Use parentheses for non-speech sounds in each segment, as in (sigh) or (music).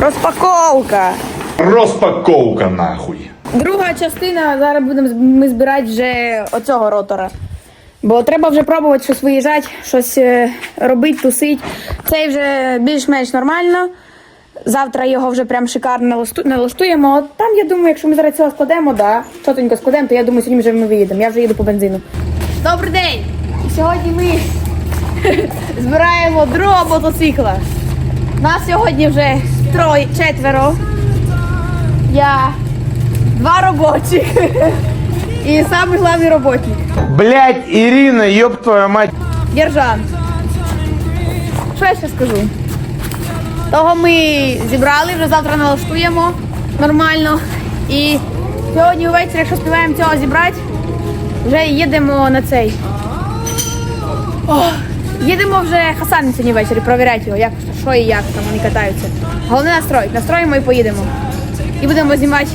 Розпаковка. Розпаковка нахуй. Друга частина. Зараз будемо ми збирати вже оцього ротора. Бо треба вже пробувати щось виїжджати, щось е, робити, тусити. Цей вже більш-менш нормально. Завтра його вже прям шикарно налаштуємо. От Там, я думаю, якщо ми зараз цього складемо, да, чотенько складемо, то я думаю, сьогодні вже ми виїдемо. Я вже їду по бензину. Добрий день! Сьогодні ми (laughs) збираємо другого мотоцикла. Нас сьогодні вже троє, четверо. Я два робочих. І самий головний роботник. Блять, Ирина, ёб твою мать. Держан. Що я ще скажу? Того ми зібрали, вже завтра налаштуємо нормально. І сьогодні ввечері, якщо співаємо цього зібрати, вже їдемо на цей. О, їдемо вже Хасан сьогодні ввечері, провіряти його, як, що і як там вони катаються. Головне настроїть. Настроїмо і поїдемо. І будемо знімати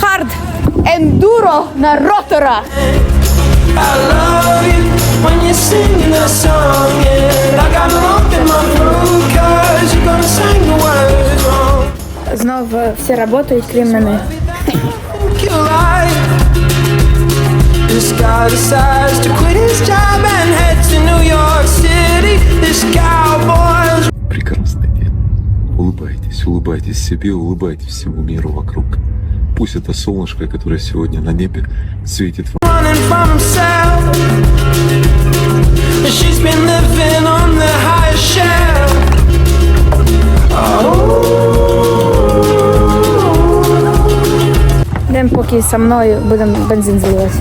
хард ендуро на ротора. Знов е, всі працюють, крім мене. This guy decides to quit his job Улыбайтесь, улыбайтесь себе, улыбайтесь всему миру вокруг. Пусть это солнышко, которое сегодня на небе, светит вам. Йдемо поки зі мною будемо бензин зливати.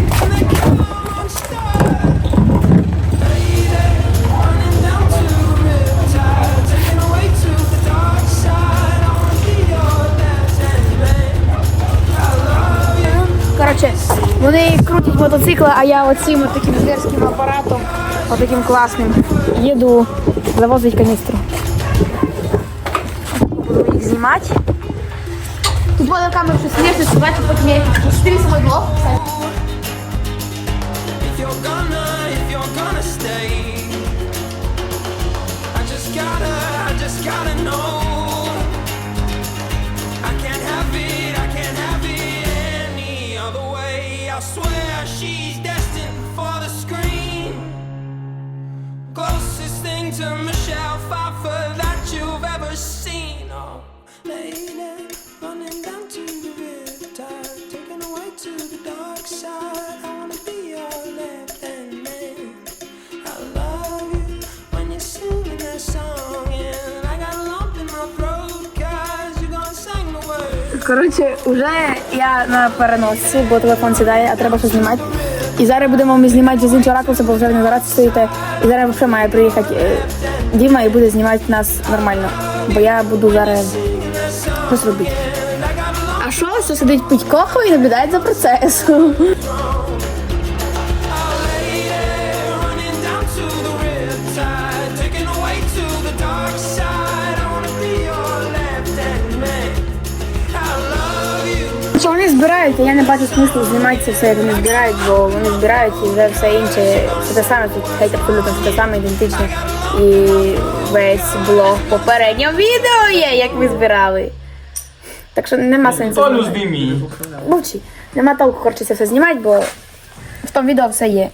Коротше, вони крутять мотоцикли, а я оцим от таким зверським апаратом, отаким класним, їду завозить каністру. Буду їх знімати. Тут буде камера щось що бачу, потім я 4 свій блог. If you're gonna, if you're gonna stay, I just gotta, I just gotta know. She's destined for the screen. Closest thing to Michelle Pfeiffer that you've ever seen. Oh, lady, Коротше, вже я на переносці, бо телефон сідає, а треба щось знімати. І зараз будемо ми знімати з іншого ракурсу, бо вже не зараз стоїте. І зараз вже має приїхати е, Діма і буде знімати нас нормально. Бо я буду зараз щось робити. А що що сидить пить коху і наблюдає за процесом. Збирають, а я не бачу смислу зніматися все, як вони збирають, бо вони збирають і вже все інше, все те саме, тут геть абсолютно все те саме ідентичне. І весь блог попереднього відео є, як ми збирали. Так що нема сенсу. знімати. Мовчи. Нема толку, коротше, це все знімати, бо в тому відео все є.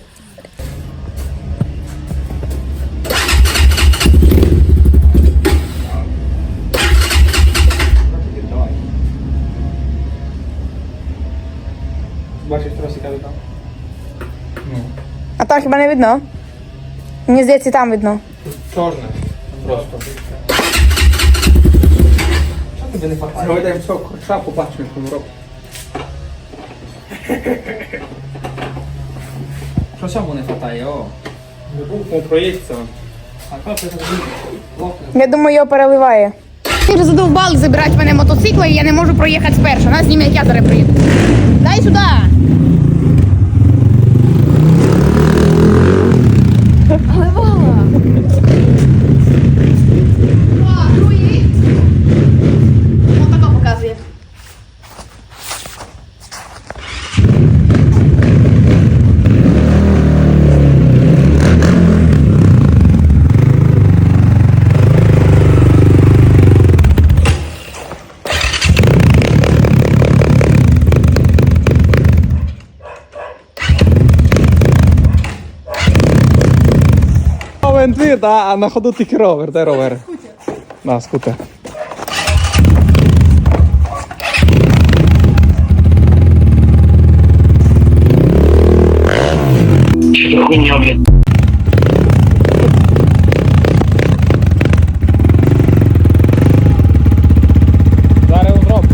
Тросика там? А там хіба не видно? Мені здається, там видно. Чорне. Просто. Що тобі не хватає? Згойдаємо цього корча, побачимо, як він робить. Що цьому не хватає, о? Не був проєкція. А це. Я думаю, його переливає. Ти вже задовбали забирати в мене мотоцикли, і я не можу проїхати спершу. Нас зніме, як я зараз приїду. Дай сюди! Але Вова! О, другий. Ось тако показує. Да, а на ходу тільки ровер, де ровер? На, скутер. Зараз його зроблю.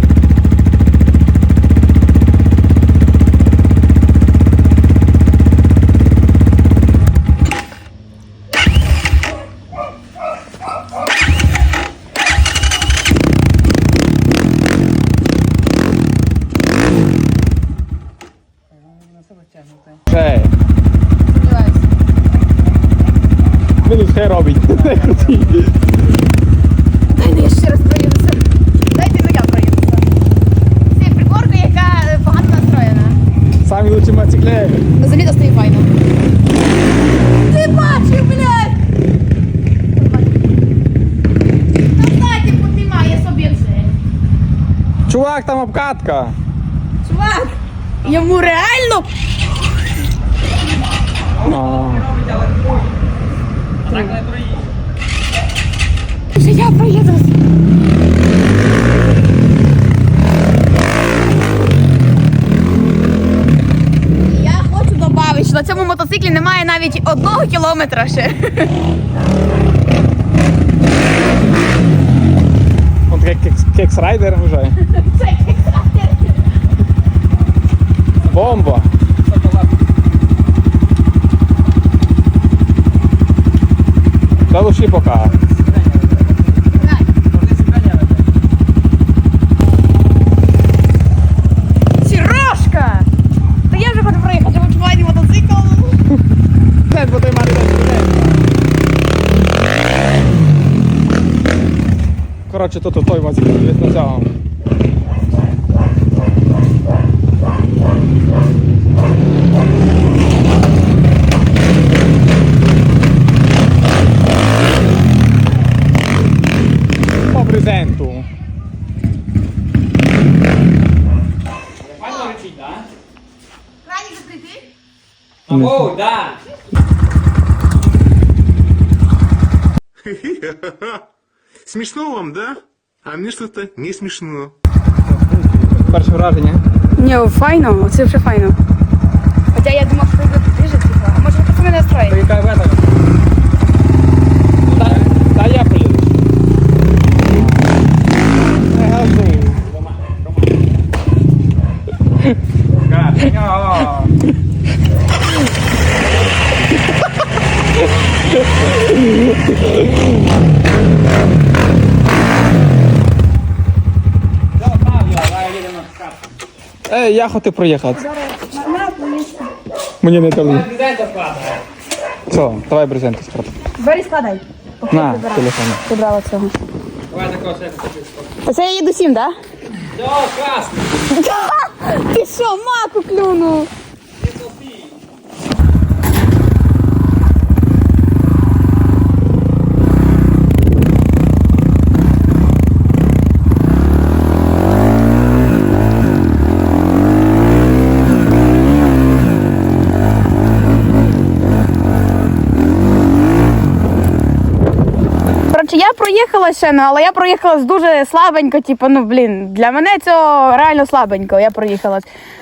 Ще. Мінус хай робить. Не крутий. Дай я ще раз проїдуся. Дайте ну я проїдуся. Це приборка, яка е, погано настроєна. Самі лучші мотоциклеї. На землі достає файно. Ти бачив, блядь! Та знаєте, піднімає собі вже. Чувак, там обкатка. Чувак, йому реально. Вже я проїдусь. Я хочу додати, що на цьому мотоциклі немає навіть одного кілометра ще. Он кекс-райдер вже. Бомба. Та лучше пока. Сірошка! Та я вже хочу проїхати, щоб відчувати мотоцикл. Теж той мати Коротше, тут О, да. (laughs) Смешно вам, да? А мне что-то не смешно. Перше враження. Ні, файно, це вже файно. Хоча я думав, що ви ближе, типу. А може ви просто мене настроїли? Яка в Ей, я хотів проїхати. Мені не дали. Все, давай брезенти справді. Бери складай. На, телефон. Ти брала цього. Давай такого все. Та це я їду сім, так? Все, класно. (laughs) Ти що, маку клюнув? Я проїхала ще, ну, але я проїхала дуже слабенько, типу, ну блін, для мене це реально слабенько, я проїхала.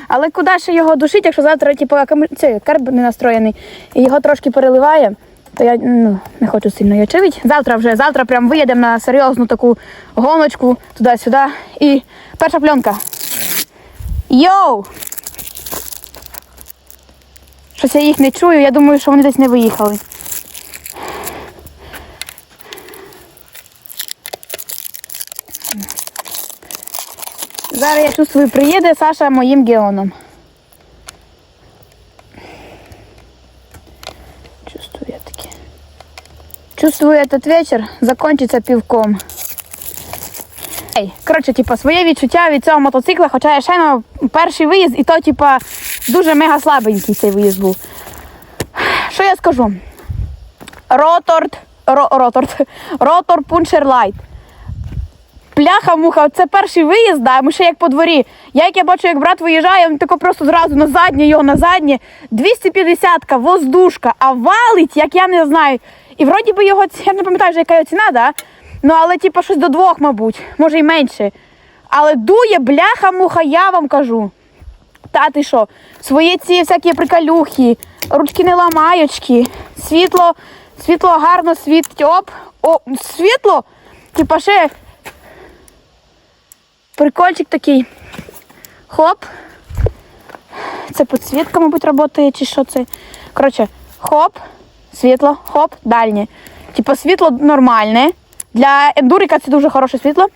Але куди ще його душить, якщо завтра, типу, цей карб не настроєний і його трошки переливає, то я ну, не хочу сильно його чивити. Завтра вже, завтра прям виїдемо на серйозну таку гоночку туди-сюди. І перша пленка. Йоу! Щось я їх не чую, я думаю, що вони десь не виїхали. Зараз я чувствую, приїде Саша моїм геоном. Чувствую я таке. Чувствую, этот вечір закончиться півком. Ей, коротше, типа, своє відчуття від цього мотоцикла, хоча я ще на перший виїзд, і то, типа, дуже мега слабенький цей виїзд був. Що я скажу? (laughs) Ротор, ро, ротор, ротор пунчер лайт. Пляха-муха, це перший виїзд, да, ми ще як по дворі. Я як я бачу, як брат виїжджає, він тако просто зразу на заднє, його на заднє. 250-ка, воздушка, а валить, як я не знаю. І вроді би його, я не пам'ятаю, вже яка його ціна, да? Ну, але типу щось до двох, мабуть, може і менше. Але дує бляха-муха, я вам кажу. Та ти що? Свої ці всякі приколюхи, ручки не ламаючки, світло, світло гарно світить. Оп, о, світло. Типа ще прикольчик такий. Хлоп. Це підсвітка, мабуть, працює, чи що це. Коротше, хоп, світло, хоп, дальнє. Типа світло нормальне. Для ендурика це дуже хороше світло.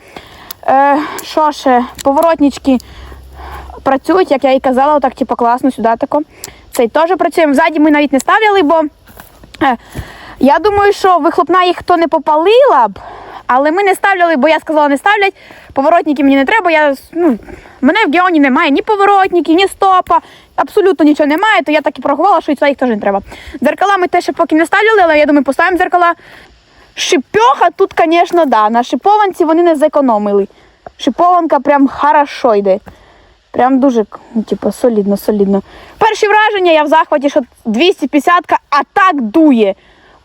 Е, що ще? Поворотнички працюють, як я і казала, так типу, класно сюди тако. Цей теж працює. Ззаді ми навіть не ставляли, бо е, я думаю, що вихлопна їх хто не попалила б, але ми не ставляли, бо я сказала, не ставлять. Поворотники мені не треба. Я, ну, мене в Геоні немає ні поворотників, ні стопа, абсолютно нічого немає, то я так і порахувала, що і це їх теж не треба. Дзеркала ми теж поки не ставляли, але я думаю, поставимо дзеркала. Шипьоха тут, звісно, да. На шипованці вони не зекономили. Шипованка прям хорошо йде. Прям дуже, типу, солідно, солідно. Перші враження я в захваті, що 250-ка, а так дує.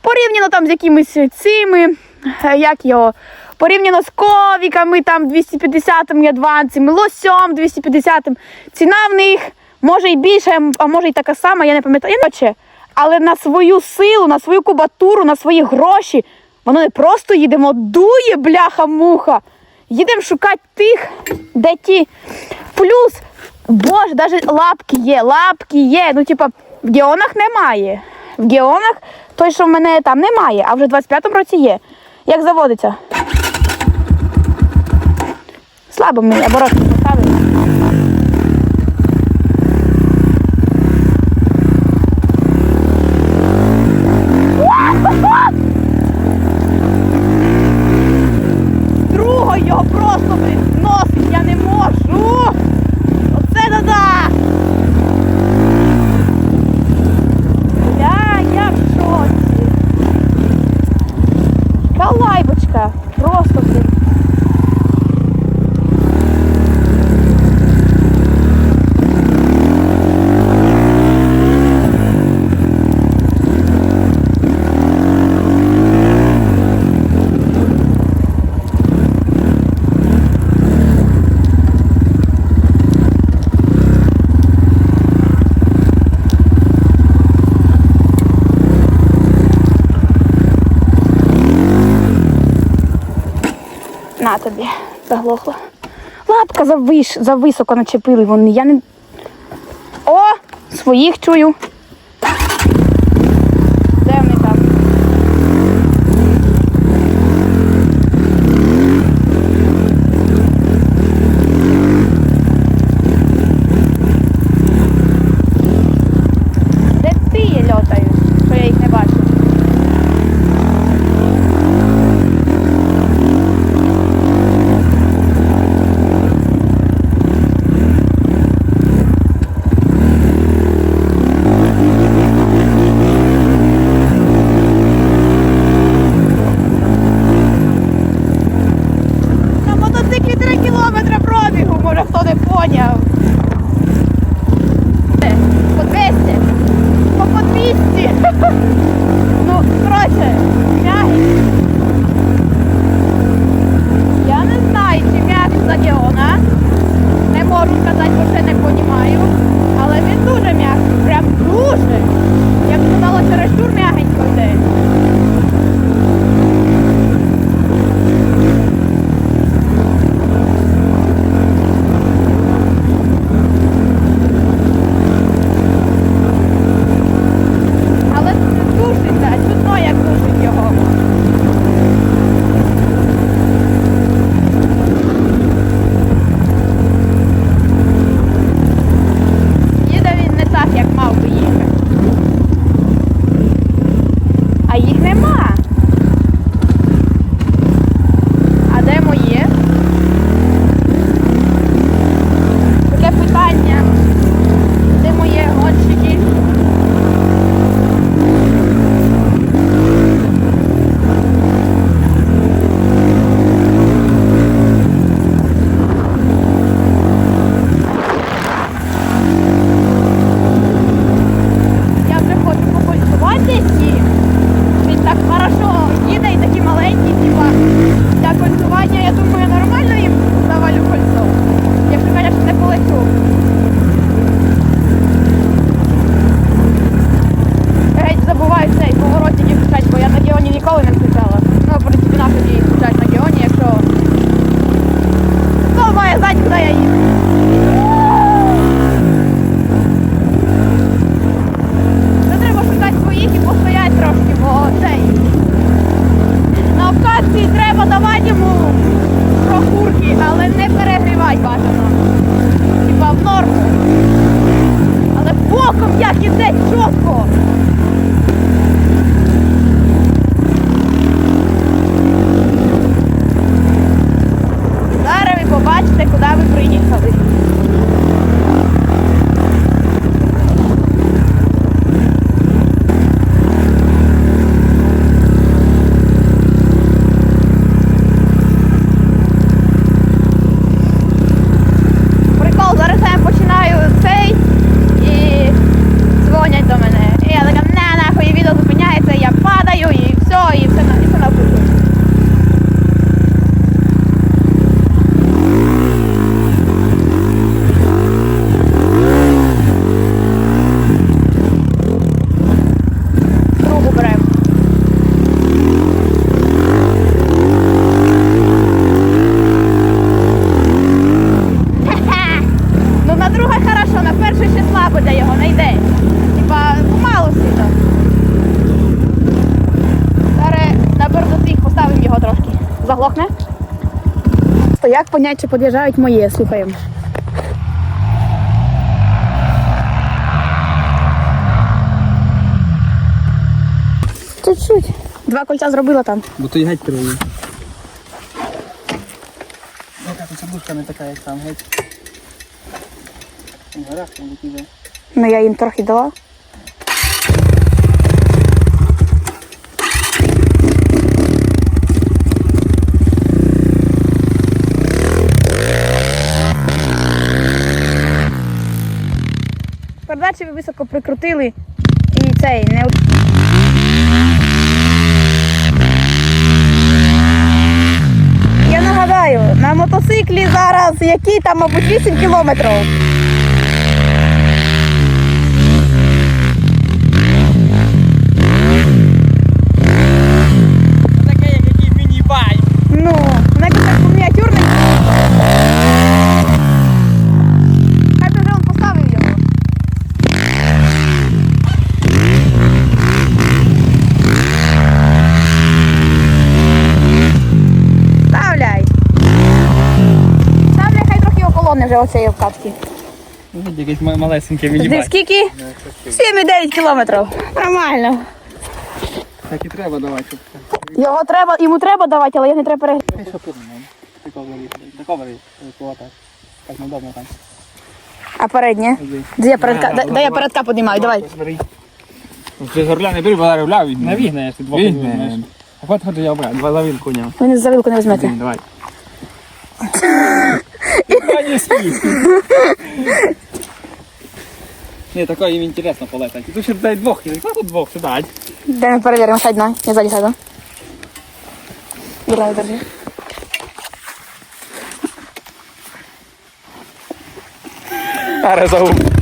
Порівняно там з якимись цими, е, як його, порівняно з ковіками, там 250-м ядванцями, лосьом 250-м. Ціна в них може і більше, а може і така сама, я не пам'ятаю. Але на свою силу, на свою кубатуру, на свої гроші, воно не просто їдемо, дує бляха-муха. Їдемо шукати тих, де ті. Плюс, боже, навіть лапки є, лапки є. Ну, типа, в Геонах немає. В Геонах той, що в мене там немає, а вже в 25-му році є. Як заводиться? Слабо мені, оборот не поставили. Другого його просто блін, носить, я не можу. Оце да-да. Я, я в шоці. Калайбочка. Просто, блін. На тобі, заглохла. Лапка завиш, зависоко начепили вони. Я не. О! Своїх чую. Але не перегрівати бажано. Хіба в норму. Але боком як іде чітко. Зараз ви побачите, куди ви приїхали. Прикол, зараз я починаю цей і дзвонять до мене. І я така, не, нахуй, і відео зупиняється, і я падаю, і все, і все, на- і все навкруги. Другу беремо. Ну на друге хорошо, на перше ще слабо для його не йде. Типа, помалу сіто. Зараз на бердотик поставимо його трошки. Заглохне. То як понять, чи під'їжджають моє, слухаємо. Чуть-чуть. Два кольця зробила там. Бо то й геть кривий. Яка тут не така, як там, геть. Гараж там який Ну я їм трохи дала. Ви високо прикрутили і цей не Я нагадаю, на мотоциклі зараз який там, мабуть, 8 кілометрів. Таке, як який міні-байк. Ну, вона якось так мініатюрний. Хай би вже він поставив його. Ставляй. Ставляй, хай трохи охолоне вже оцеї вкатки. Геть якийсь ма- малесенький Ти скільки? 7,9 кілометрів. Нормально. Так і треба давати, щоб Його треба, йому треба давати, але я не треба перегріти. Що тут так. Так неудобно там. А переднє? Де я передка, де, де я передка піднімаю, давай. Ти горля не бери, бо зараз вляв Не вігнеш, ти двох вігнеш. А от ходи я обрав, два лавін коня. Ви не за вилку не візьмете. Давай. Не спи. Не, такое им интересно полетать. Тут ще дай двох, я тут двох сюди. Да, ми перевіримо, сядь на. Я ззаді сяду. Держи, держи. Зараз загуб.